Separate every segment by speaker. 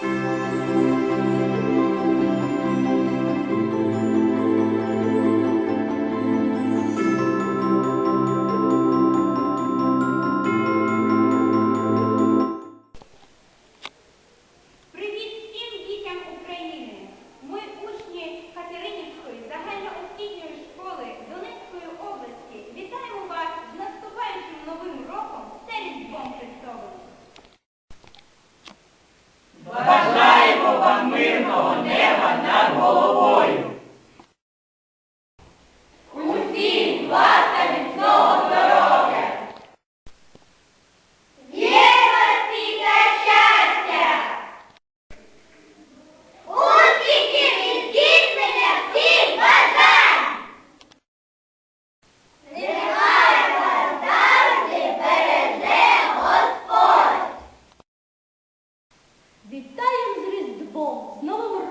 Speaker 1: Thank you.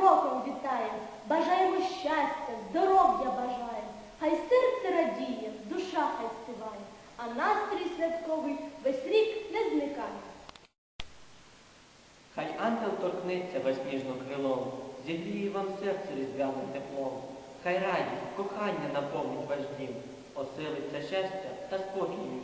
Speaker 1: Роком
Speaker 2: вітаємо. Бажаємо щастя, здоров'я бажаємо. Хай серце радіє, душа хай співає, а настрій святковий весь рік не зникає.
Speaker 3: Хай ангел торкнеться вас ніжно крилом, зігріє вам серце різдвяним теплом. Хай радість, кохання наповнить ваш дім, оселиться щастя та спокій.